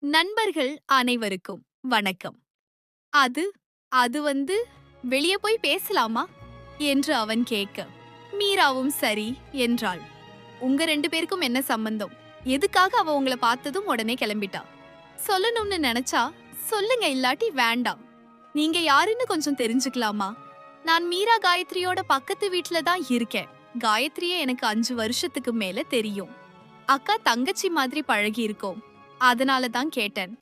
நண்பர்கள் அனைவருக்கும் வணக்கம். அது அது வந்து வெளியே போய் பேசலாமா? என்று அவன் கேட்க மீராவும் சரி என்றாள். உங்க ரெண்டு பேருக்கும் என்ன சம்பந்தம்? எதுக்காக அவ உங்களை பார்த்ததும் உடனே கிளம்பிட்டா? சொல்லணும்னு நினைச்சா சொல்லுங்க இல்லாட்டி வேண்டாம். நீங்க யாருன்னு கொஞ்சம் தெரிஞ்சுக்கலாமா? நான் மீரா காயத்ரியோட பக்கத்து வீட்டுல தான் இருக்கேன். காயத்ரியே எனக்கு அஞ்சு வருஷத்துக்கு மேல தெரியும். அக்கா தங்கச்சி மாதிரி பழகி இருக்கோம் அதனால தான் கேட்டேன்.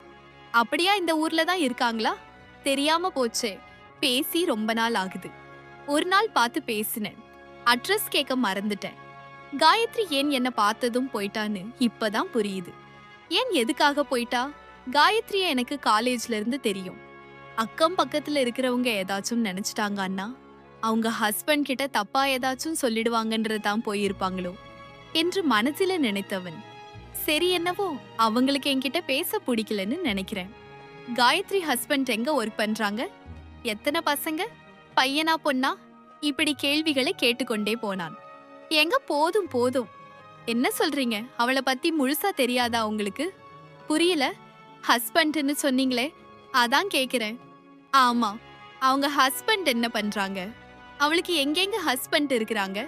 அப்படியா இந்த ஊர்ல தான் இருக்காங்களா? தெரியாம போச்சே. பேசி ரொம்ப நாள் ஆகுது. ஒரு நாள் பார்த்து பேசினேன். அட்ரஸ் கேட்க மறந்துட்டேன். காயத்ரி ஏன் என்ன பார்த்ததும் போயிட்டான்னு இப்பதான் புரியுது. ஏன் எதுக்காக போயிட்டா? காயத்ரிய எனக்கு காலேஜ்ல இருந்து தெரியும். அக்கம் பக்கத்துல இருக்கிறவங்க ஏதாச்சும் நினைச்சிட்டாங்க அண்ணா. அவங்க ஹஸ்பண்ட் கிட்ட தப்பா ஏதாச்சும் சொல்லிடுவாங்கன்றது தான் போயிருப்பாங்களோ? என்று மனசில நினைத்தவன். சரி என்னவோ? அவங்களுக்கு என்கிட்ட பேச பிடிக்கலன்னு நினைக்கிறேன். காயத்ரி ஹஸ்பண்ட் எங்க ஒர்க் பண்றாங்க? எத்தனை பசங்க? பையனா பொண்ணா? இப்படி கேள்விகளை கேட்டுக்கொண்டே போனான். எங்க போதும் போதும். என்ன சொல்றீங்க? அவளை பத்தி முழுசா தெரியாதா உங்களுக்கு? புரியல. ஹஸ்பண்ட்னு சொன்னீங்களே அதான் கேக்குறேன். ஆமா அவங்க ஹஸ்பண்ட் என்ன பண்றாங்க? அவளுக்கு எங்கெங்க ஹஸ்பண்ட் இருக்கிறாங்க?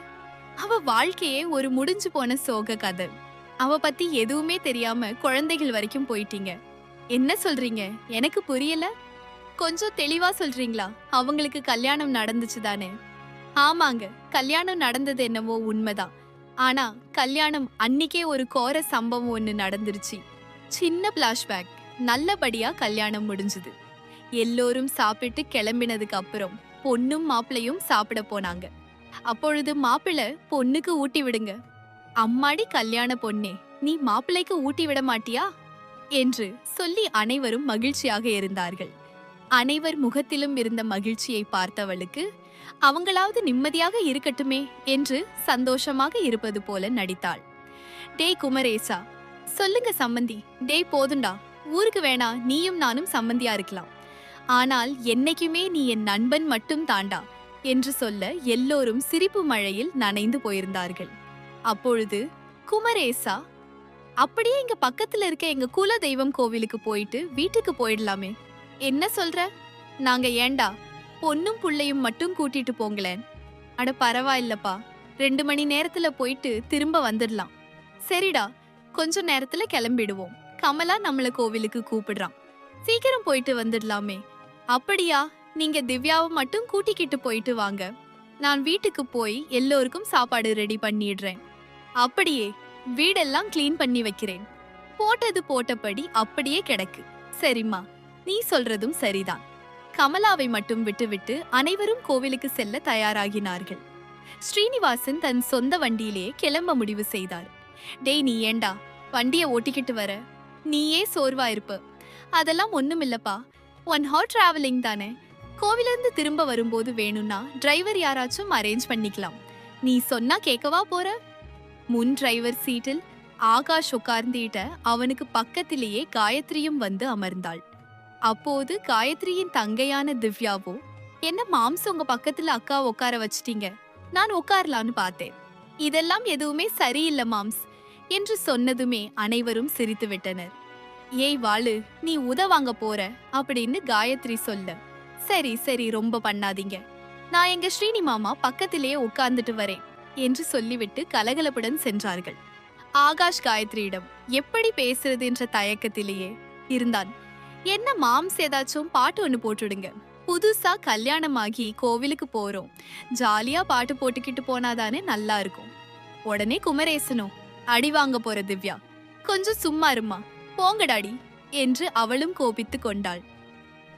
அவ வாழ்க்கையே ஒரு முடிஞ்சு போன சோக கதை. அவ பத்தி எதுவுமே தெரியாம குழந்தைகள் வரைக்கும் போயிட்டீங்க. என்ன சொல்றீங்க? எனக்கு புரியல. கொஞ்சம் தெளிவா சொல்றீங்களா? அவங்களுக்கு கல்யாணம் நடந்துச்சு தானே? ஆமாங்க கல்யாணம் நடந்தது என்னவோ உண்மைதான். ஆனா கல்யாணம் அன்னிக்கே ஒரு கோர சம்பவம் ஒன்று நடந்துருச்சு. சின்ன பிளாஷ்பேக் நல்லபடியா கல்யாணம் முடிஞ்சுது. எல்லோரும் சாப்பிட்டு கிளம்பினதுக்கு அப்புறம் பொண்ணும் மாப்பிளையும் சாப்பிட போனாங்க. அப்பொழுது மாப்பிள்ளை பொண்ணுக்கு ஊட்டி விடுங்க. அம்மாடி கல்யாண பொண்ணே நீ மாப்பிள்ளைக்கு ஊட்டி விட மாட்டியா? என்று சொல்லி அனைவரும் மகிழ்ச்சியாக இருந்தார்கள். அனைவர் முகத்திலும் இருந்த மகிழ்ச்சியை பார்த்தவளுக்கு அவங்களாவது நிம்மதியாக இருக்கட்டுமே என்று சந்தோஷமாக இருப்பது போல நடித்தாள். டேய் குமரேசா சொல்லுங்க சம்மந்தி டேய் போதுண்டா. ஊருக்கு வேணா நீயும் நானும் சம்மந்தியா இருக்கலாம். ஆனால் என்னைக்குமே நீ என் நண்பன் மட்டும் தாண்டா என்று சொல்ல எல்லோரும் சிரிப்பு மழையில் நனைந்து போயிருந்தார்கள். அப்பொழுது குமரேசா அப்படியே இங்க பக்கத்துல இருக்க எங்க குல தெய்வம் கோவிலுக்கு போயிட்டு வீட்டுக்கு போயிடலாமே. என்ன சொல்ற? நாங்க ஏண்டா? பொண்ணும் புள்ளையும் மட்டும் கூட்டிட்டு போங்களேன். அட பரவாயில்லப்பா. ரெண்டு மணி நேரத்துல போயிட்டு திரும்ப வந்துடலாம். சரிடா கொஞ்ச நேரத்துல கிளம்பிடுவோம். கமலா நம்மள கோவிலுக்கு கூப்பிடுறான். சீக்கிரம் போயிட்டு வந்துடலாமே. அப்படியா? நீங்க திவ்யாவை மட்டும் கூட்டிக்கிட்டு போயிட்டு வாங்க. நான் வீட்டுக்கு போய் எல்லோருக்கும் சாப்பாடு ரெடி பண்ணிடுறேன். அப்படியே வீடெல்லாம் கிளீன் பண்ணி வைக்கிறேன். போட்டது போட்டபடி அப்படியே கிடக்கு. சரிம்மா நீ சொல்றதும் சரிதான். கமலாவை மட்டும் விட்டுவிட்டு அனைவரும் கோவிலுக்கு செல்ல தயாராகினார்கள். ஸ்ரீனிவாசன் தன் சொந்த வண்டியிலேயே கிளம்ப முடிவு செய்தார். டேய் நீ ஏண்டா? வண்டிய ஓட்டிக்கிட்டு வர? நீயே சோர்வா இருப்ப. அதெல்லாம் ஒண்ணுமில்லப்பா. ஒன் ஹவர் டிராவலிங் தானே. கோவிலிருந்து திரும்ப வரும்போது வேணும்னா டிரைவர் யாராச்சும் அரேஞ்ச் பண்ணிக்கலாம். நீ சொன்னா கேட்கவா போற? முன் டிரைவர் சீட்டில் ஆகாஷ் உட்கார்ந்திட்ட அவனுக்கு பக்கத்திலேயே காயத்ரியும் வந்து அமர்ந்தாள். அப்போது காயத்ரியின் தங்கையான திவ்யாவோ என்ன மாம்ஸ் உங்க பக்கத்துல அக்கா உட்கார வச்சிட்டீங்க? நான் உட்காரலான்னு பார்த்தேன். இதெல்லாம் எதுவுமே சரியில்லை மாம்ஸ் என்று சொன்னதுமே அனைவரும் சிரித்து விட்டனர். ஏய் வாளு நீ உதவாங்க போற அப்படின்னு காயத்ரி சொல்ல சரி சரி ரொம்ப பண்ணாதீங்க. நான் எங்க ஸ்ரீனி மாமா பக்கத்திலேயே உட்கார்ந்துட்டு வரேன். என்று சொல்லிவிட்டு கலகலப்புடன் சென்றார்கள். ஆகாஷ் காயத்ரியிடம் எப்படி பேசுறது? என்ற தயக்கத்திலேயே இருந்தான். என்ன மாம்ஸ் ஏதாச்சும் பாட்டு ஒன்று போட்டுடுங்க. புதுசா கல்யாணமாகி கோவிலுக்கு போறோம். ஜாலியா பாட்டு போட்டுக்கிட்டு போனாதானே நல்லா இருக்கும். உடனே குமரேசனும் அடி வாங்க போற திவ்யா. கொஞ்சம் சும்மா இருமா போங்கடாடி என்று அவளும் கோபித்து கொண்டாள்.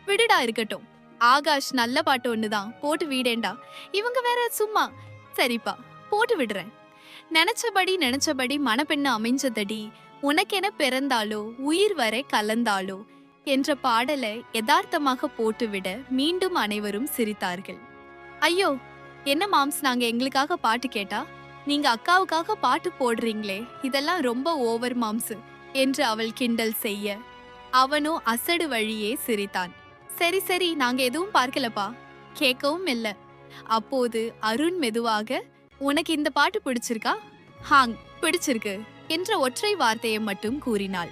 விடுடா இருக்கட்டும். ஆகாஷ் நல்ல பாட்டு ஒண்ணுதான். போட்டு வீடேண்டா. இவங்க வேற சும்மா. சரிப்பா. போட்டு விடுறேன். நினைச்சபடி நினைச்சபடி மணப்பெண்ணு அமைஞ்சதடி. உனக்கென பிறந்தாலோ உயிர் வரை கலந்தாலோ என்ற பாடலை யதார்த்தமாக போட்டுவிட மீண்டும் அனைவரும் சிரித்தார்கள். ஐயோ என்ன மாம்ஸ் நாங்க எங்களுக்காக பாட்டு கேட்டா? நீங்க அக்காவுக்காக பாட்டு போடுறீங்களே இதெல்லாம் ரொம்ப ஓவர் மாம்ஸ் என்று அவள் கிண்டல் செய்ய அவனோ அசடு வழியே சிரித்தான். சரி சரி நாங்க எதுவும் பார்க்கலப்பா கேட்கவும் இல்லை. அப்போது அருண் மெதுவாக உனக்கு இந்த பாட்டு பிடிச்சிருக்கா? ஹாங் பிடிச்சிருக்கு என்ற ஒற்றை வார்த்தையை மட்டும் கூறினாள்.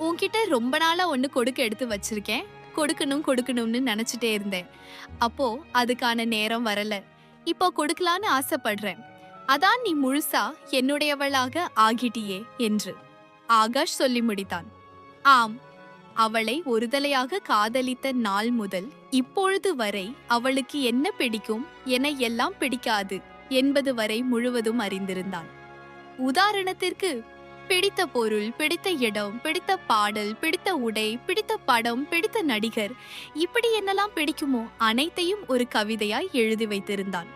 உன்கிட்ட ரொம்ப நாளா ஒன்று கொடுக்க எடுத்து வச்சிருக்கேன். கொடுக்கணும் கொடுக்கணும்னு நினைச்சிட்டே இருந்தேன். அப்போ அதுக்கான நேரம் வரல. இப்போ கொடுக்கலான்னு ஆசைப்படுறேன். அதான் நீ முழுசா என்னுடையவளாக ஆகிட்டியே என்று ஆகாஷ் சொல்லி முடித்தான். ஆம் அவளை ஒருதலையாக காதலித்த நாள் முதல் இப்பொழுது வரை அவளுக்கு என்ன பிடிக்கும்? என எல்லாம் பிடிக்காது. என்பது வரை முழுவதும் அறிந்திருந்தான். உதாரணத்திற்கு பிடித்த பொருள் பிடித்த இடம் பிடித்த பாடல் பிடித்த உடை பிடித்த படம் பிடித்த நடிகர் இப்படி என்னெல்லாம் பிடிக்குமோ அனைத்தையும் ஒரு கவிதையாய் எழுதி வைத்திருந்தான்.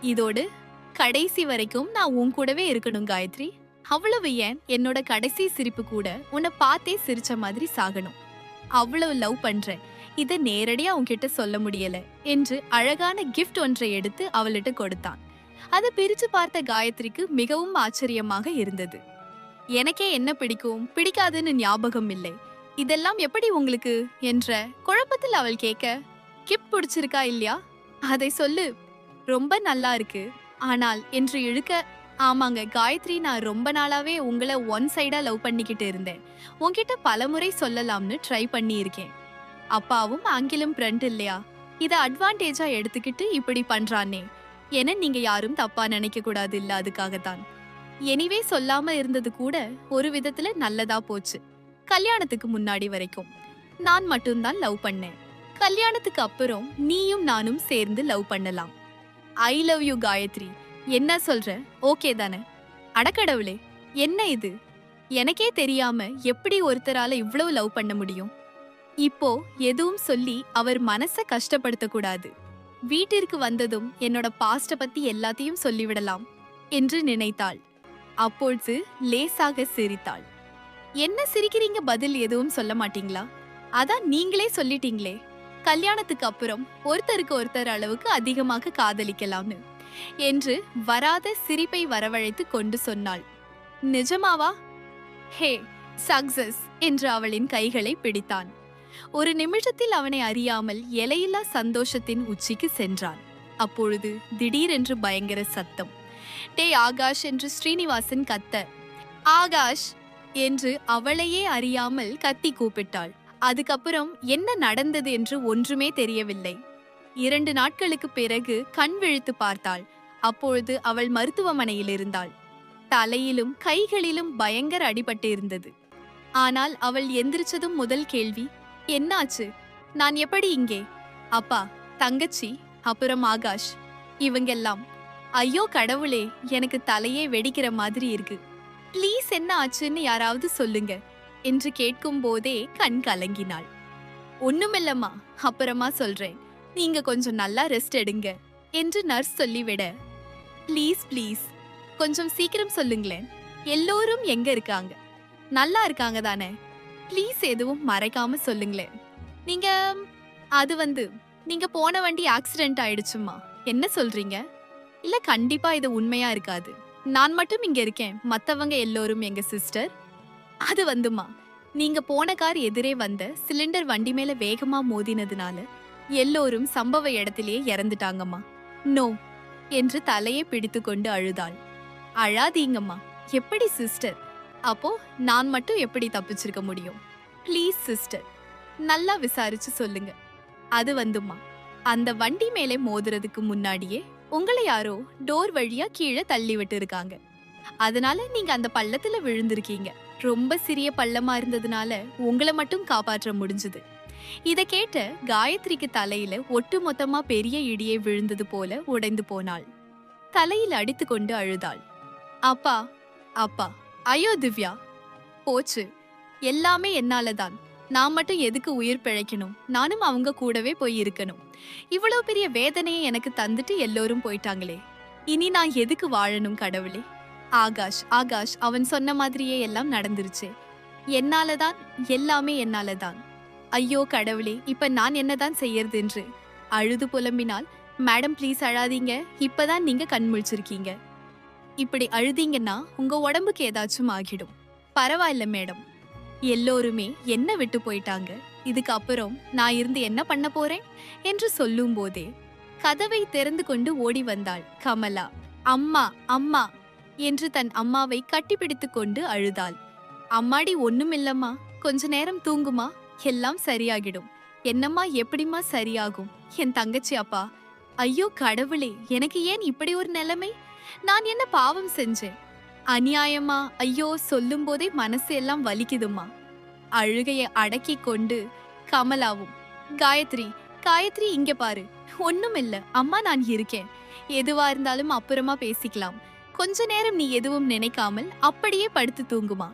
இதோடு கடைசி வரைக்கும் நான் உன் கூடவே இருக்கணும் காயத்ரி. அவ்வளவு ஏன்? என்னோட கடைசி சிரிப்பு கூட உன்னை பார்த்தே சிரிச்ச மாதிரி சாகணும். அவ்வளவு லவ் பண்றேன். இதை நேரடியா உன்கிட்ட சொல்ல முடியல என்று அழகான கிஃப்ட் ஒன்றை எடுத்து அவளிட்ட கொடுத்தான். அதை பிரிச்சு பார்த்த காயத்ரிக்கு மிகவும் ஆச்சரியமாக இருந்தது. எனக்கே என்ன பிடிக்கும்? பிடிக்காதுன்னு ஞாபகம் இல்லை. இதெல்லாம் எப்படி உங்களுக்கு? என்ற குழப்பத்தில் அவள் கேட்க கிஃப்ட் பிடிச்சிருக்கா இல்லையா? அதை சொல்லு. ரொம்ப நல்லா இருக்கு. ஆனால் என்று இழுக்க ஆமாங்க காயத்ரி நான் ரொம்ப நாளாவே உங்களை ஒன் சைடா லவ் பண்ணிக்கிட்டு இருந்தேன். உன்கிட்ட பலமுறை சொல்லலாம்னு ட்ரை பண்ணியிருக்கேன். அப்பாவும் ஆங்கிலம் ஃப்ரெண்ட் இல்லையா? இத அட்வான்டேஜா எடுத்துக்கிட்டு இப்படி பண்றானே. என நீங்க யாரும் தப்பா நினைக்க கூடாது இல்ல அதுக்காகத்தான். எனிவே சொல்லாம இருந்தது கூட ஒரு விதத்துல நல்லதா போச்சு. கல்யாணத்துக்கு முன்னாடி வரைக்கும். நான் மட்டும்தான் லவ் பண்ணேன். கல்யாணத்துக்கு அப்புறம் நீயும் நானும் சேர்ந்து லவ் பண்ணலாம். I love you Gayathri. என்ன சொல்ற? ஓகே தானே? அடக்கடவுளே என்ன இது? எனக்கே தெரியாம எப்படி ஒருத்தரால இவ்வளவு லவ் பண்ண முடியும்? இப்போ எதுவும் சொல்லி அவர் மனசை கஷ்டப்படுத்த கூடாது வீட்டிற்கு வந்ததும் என்னோட பாஸ்ட பத்தி எல்லாத்தையும் சொல்லிவிடலாம் என்று நினைத்தாள். அப்பொழுது லேசாக சிரித்தாள். என்ன சிரிக்கிறீங்க? பதில் எதுவும் சொல்ல மாட்டீங்களா? அதான் நீங்களே சொல்லிட்டீங்களே. கல்யாணத்துக்கு அப்புறம் ஒருத்தருக்கு ஒருத்தர் அளவுக்கு அதிகமாக காதலிக்கலாம்னு என்று வராத சிரிப்பை வரவழைத்து கொண்டு சொன்னாள். நிஜமாவா? ஹே சக்சஸ் என்று அவளின் கைகளை பிடித்தான். ஒரு நிமிஷத்தில் அவனை அறியாமல் எலையில்லா சந்தோஷத்தின் உச்சிக்கு சென்றான். அப்பொழுது திடீரென்று பயங்கர சத்தம். டே ஆகாஷ் என்று ஸ்ரீனிவாசன் கத்த. ஆகாஷ் என்று அவளையே அறியாமல் கத்தி கூப்பிட்டாள். அதுக்கப்புறம் என்ன நடந்தது என்று ஒன்றுமே தெரியவில்லை. இரண்டு நாட்களுக்கு பிறகு கண் விழித்து பார்த்தாள். அப்பொழுது அவள் மருத்துவமனையில் இருந்தாள். தலையிலும் கைகளிலும் பயங்கர அடிபட்டு இருந்தது ஆனால் அவள் எந்திரிச்சதும் முதல் கேள்வி என்னாச்சு? நான் எப்படி இங்கே? அப்பா தங்கச்சி அப்புறம் ஆகாஷ். இவங்கெல்லாம். ஐயோ கடவுளே எனக்கு தலையே வெடிக்கிற மாதிரி இருக்கு. ப்ளீஸ் என்ன ஆச்சுன்னு யாராவது சொல்லுங்க என்று கேட்கும் போதே கண் கலங்கினாள். ஒண்ணுமில்லம்மா அப்புறமா சொல்றேன். நீங்க கொஞ்சம் நல்லா ரெஸ்ட் எடுங்க என்று நர்ஸ் சொல்லிவிட ப்ளீஸ் ப்ளீஸ். கொஞ்சம் சீக்கிரம் சொல்லுங்களேன். எல்லோரும் எங்க இருக்காங்க? நல்லா இருக்காங்க தானே. ப்ளீஸ் எதுவும் மறைக்காம சொல்லுங்களேன். நீங்க அது வந்து நீங்க போன வண்டி ஆக்சிடென்ட் ஆயிடுச்சுமா என்ன சொல்றீங்க? இல்ல கண்டிப்பா இது உண்மையா இருக்காது. நான் மட்டும் இங்க இருக்கேன். மத்தவங்க எல்லோரும் எங்க சிஸ்டர் அது வந்துமா நீங்க போன கார் எதிரே வந்த சிலிண்டர் வண்டி மேல வேகமா மோதினதுனால எல்லோரும் சம்பவ இடத்திலேயே இறந்துட்டாங்கம்மா. நோ என்று தலையை பிடித்து கொண்டு அழுதாள். அழாதீங்கம்மா. எப்படி சிஸ்டர் அப்போ நான் மட்டும் எப்படி தப்பிச்சிருக்க முடியும்? ப்ளீஸ் சிஸ்டர் நல்லா விசாரிச்சு சொல்லுங்க. அது வந்துமா அந்த வண்டி மேலே மோதுறதுக்கு முன்னாடியே உங்களை யாரோ டோர் வழியா கீழே தள்ளி விட்டு இருக்காங்க அதனால நீங்க அந்த பள்ளத்துல விழுந்திருக்கீங்க. ரொம்ப சிறிய பள்ளமா இருந்ததுனால உங்களை மட்டும் காப்பாற்ற முடிஞ்சது. இத கேட்ட காயத்ரிக்கு தலையில ஒட்டு மொத்தமா பெரிய இடியே விழுந்தது போல உடைந்து போனாள். தலையில் அடித்து கொண்டு அழுதாள். அப்பா அப்பா ஐயோ திவ்யா. போச்சு. எல்லாமே என்னாலதான். நான் மட்டும் எதுக்கு உயிர் பிழைக்கணும்? நானும் அவங்க கூடவே போய் இருக்கணும். இவ்வளவு பெரிய வேதனையை எனக்கு தந்துட்டு எல்லோரும் போயிட்டாங்களே. இனி நான் எதுக்கு வாழணும் கடவுளே? ஆகாஷ் ஆகாஷ் அவன் சொன்ன மாதிரியே எல்லாம் நடந்துருச்சு. என்னாலதான்? எல்லாமே என்னாலதான். ஐயோ கடவுளே இப்ப நான் என்னதான் செய்யறது என்று அழுது புலம்பினால் மேடம் ப்ளீஸ் அழாதீங்க. இப்பதான் நீங்க கண் முழிச்சிருக்கீங்க. இப்படி அழுதீங்கன்னா உங்க உடம்புக்கு ஏதாச்சும் ஆகிடும். பரவாயில்ல மேடம். எல்லோருமே என்ன விட்டு போயிட்டாங்க. இதுக்கு அப்புறம் நான் இருந்து என்ன பண்ண போறேன்? என்று சொல்லும் போதே கதவை திறந்து கொண்டு ஓடி வந்தாள் கமலா. அம்மா அம்மா என்று தன் அம்மாவை கட்டிப்பிடித்து கொண்டு அழுதாள். அம்மாடி ஒண்ணுமில்லம்மா கொஞ்ச நேரம் தூங்குமா? எல்லாம் சரியாகிடும். என்னம்மா எப்படிம்மா சரியாகும்? என் தங்கச்சி அப்பா. ஐயோ கடவுளே எனக்கு ஏன் இப்படி ஒரு நிலைமை? நான் என்ன பாவம் செஞ்சேன்? அநியாயமா? ஐயோ சொல்லும் போதே மனசு எல்லாம் வலிக்குதும்மா. அழுகையை அடக்கி கொண்டு கமலாவும் காயத்ரி காயத்ரி இங்க பாரு. ஒண்ணும் இல்ல அம்மா நான் இருக்கேன். எதுவா இருந்தாலும் அப்புறமா பேசிக்கலாம். கொஞ்ச நேரம் நீ எதுவும் நினைக்காமல் அப்படியே படுத்து தூங்குமா?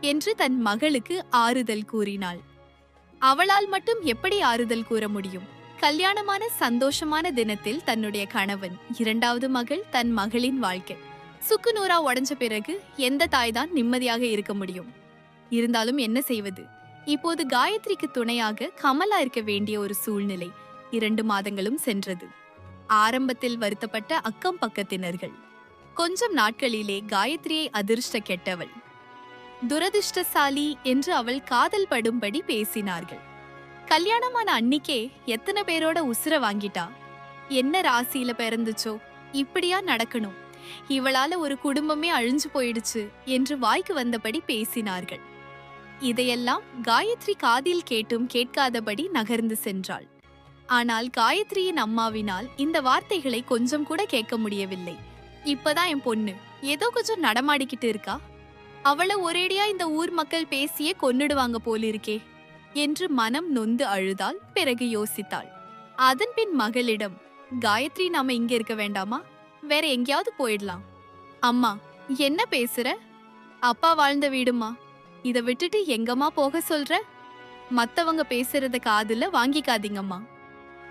என்று தன் மகளுக்கு ஆறுதல் கூறினாள். அவளால் மட்டும் எப்படி ஆறுதல் கூற முடியும்? கல்யாணமான சந்தோஷமான தினத்தில் தன்னுடைய கணவன் இரண்டாவது மகள் தன் மகளின் வாழ்க்கை. சுக்குநூறா உடைஞ்ச பிறகு எந்த தாய்தான் நிம்மதியாக இருக்க முடியும்? இருந்தாலும் என்ன செய்வது? இப்போது காயத்ரிக்கு துணையாக கமலா இருக்க வேண்டிய ஒரு சூழ்நிலை இரண்டு மாதங்களும் சென்றது. ஆரம்பத்தில் வருத்தப்பட்ட அக்கம் பக்கத்தினர்கள். கொஞ்சம் நாட்களிலே காயத்ரியை அதிர்ஷ்ட கெட்டவள். துரதிர்ஷ்டசாலி என்று அவள் காதல் படும்படி பேசினார்கள். கல்யாணமான அன்னிக்கே எத்தனை பேரோட உசுர வாங்கிட்டா? என்ன ராசியில பிறந்துச்சோ? இப்படியா நடக்கணும்? இவளால ஒரு குடும்பமே அழிஞ்சு போயிடுச்சு என்று வாய்க்கு வந்தபடி பேசினார்கள். இதையெல்லாம் காயத்ரி காதில் கேட்டும் கேட்காதபடி நகர்ந்து சென்றாள். ஆனால் காயத்ரியின் அம்மாவினால் இந்த வார்த்தைகளை கொஞ்சம் கூட கேட்க முடியவில்லை. இப்பதான் என் பொண்ணு ஏதோ கொஞ்சம் நடமாடிக்கிட்டு இருக்கா? அவள ஒரேடியா இந்த ஊர் மக்கள் பேசியே கொன்னுடுவாங்க போலிருக்கே என்று மனம் நொந்து அழுதாள் பிறகு யோசித்தாள். அதன் பின் மகளிடம் காயத்ரி நாம இங்க இருக்க வேண்டாமா? வேற எங்கேயாவது போயிடலாம். அம்மா என்ன பேசுற? அப்பா வாழ்ந்த வீடுமா இத விட்டுட்டு எங்கம்மா போக சொல்ற? மத்தவங்க பேசுறத காதுல வாங்கிக்காதீங்கம்மா.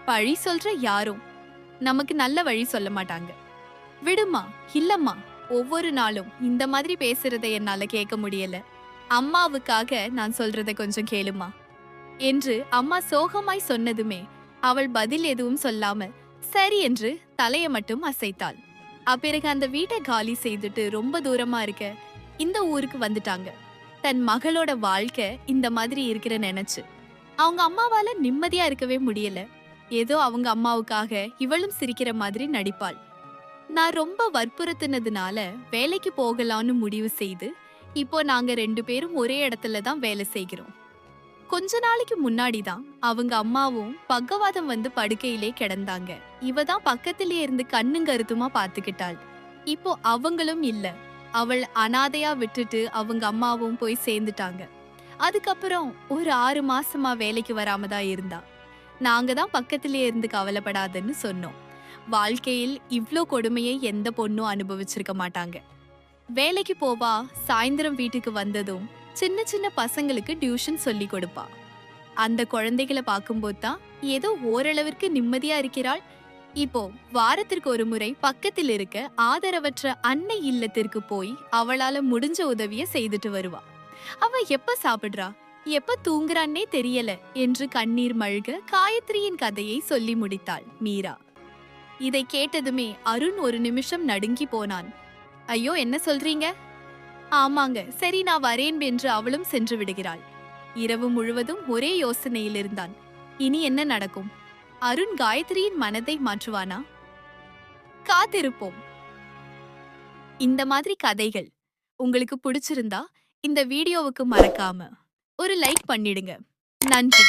பழி சொல்ற யாரும் நமக்கு நல்ல வழி சொல்ல மாட்டாங்க. விடுமா இல்லம்மா. ஒவ்வொரு நாளும் இந்த மாதிரி பேசுறத என்னால கேட்க முடியல. அம்மாவுக்காக நான் சொல்றத கொஞ்சம் கேளுமா என்று அம்மா சோகமாய் சொன்னதுமே அவள் பதில் எதுவும் சொல்லாம சரி என்று தலைய மட்டும் அசைத்தாள். அப்பிறகு அந்த வீட்டை காலி செய்துட்டு ரொம்ப தூரமா இருக்க இந்த ஊருக்கு வந்துட்டாங்க. தன் மகளோட வாழ்க்கை இந்த மாதிரி இருக்கிற நினைச்சு. அவங்க அம்மாவால நிம்மதியா இருக்கவே முடியல. ஏதோ அவங்க அம்மாவுக்காக இவளும் சிரிக்கிற மாதிரி நடிப்பாள். நான் ரொம்ப வற்புறுத்தினதுனால வேலைக்கு போகலான்னு முடிவு செய்து இப்போ நாங்க ரெண்டு பேரும் ஒரே இடத்துல தான் வேலை செய்கிறோம். கொஞ்ச நாளைக்கு முன்னாடி தான் அவங்க அம்மாவும் பக்கவாதம் வந்து படுக்கையிலே கிடந்தாங்க. இவ தான் பக்கத்திலே இருந்து கண்ணும் கருத்துமா பாத்துக்கிட்டாள் இப்போ அவங்களும் இல்ல. அவள் அனாதையா விட்டுட்டு அவங்க அம்மாவும் போய் சேர்ந்துட்டாங்க. அதுக்கப்புறம் ஒரு ஆறு மாசமா வேலைக்கு வராம தான் இருந்தா. நாங்க தான் பக்கத்திலே இருந்து கவலைப்படாதன்னு சொன்னோம். வாழ்க்கையில் இவ்வளோ கொடுமையை எந்த பொண்ணும் அனுபவிச்சிருக்க மாட்டாங்க. வேலைக்கு போவா சாயந்தரம் வீட்டுக்கு வந்ததும் சின்ன சின்ன பசங்களுக்கு டியூஷன் சொல்லி கொடுப்பா. அந்த குழந்தைகளை பார்க்கும்போது தான் ஏதோ ஓரளவிற்கு நிம்மதியா இருக்கிறாள். இப்போ வாரத்திற்கு ஒரு முறை பக்கத்தில் இருக்க ஆதரவற்ற அன்னை இல்லத்திற்கு போய் அவளால முடிஞ்ச உதவிய செய்துட்டு வருவா. அவ எப்ப சாப்பிடுறா? எப்ப தூங்குறான்னே தெரியல என்று கண்ணீர் மழ்க காயத்ரியின் கதையை சொல்லி முடித்தாள் மீரா. இதை கேட்டதுமே அருண் ஒரு நிமிஷம் நடுங்கி போனான். ஐயோ என்ன சொல்றீங்க? ஆமாங்க சரி நான் வரேன் என்று அவளும் சென்று விடுகிறாள். இரவு முழுவதும் ஒரே யோசனையில் இருந்தான். இனி என்ன நடக்கும்? அருண் காயத்ரியின் மனதை மாற்றுவானா? காத்திருப்போம். இந்த மாதிரி கதைகள் உங்களுக்கு பிடிச்சிருந்தா இந்த வீடியோவுக்கு மறக்காம ஒரு லைக் பண்ணிடுங்க. நன்றி.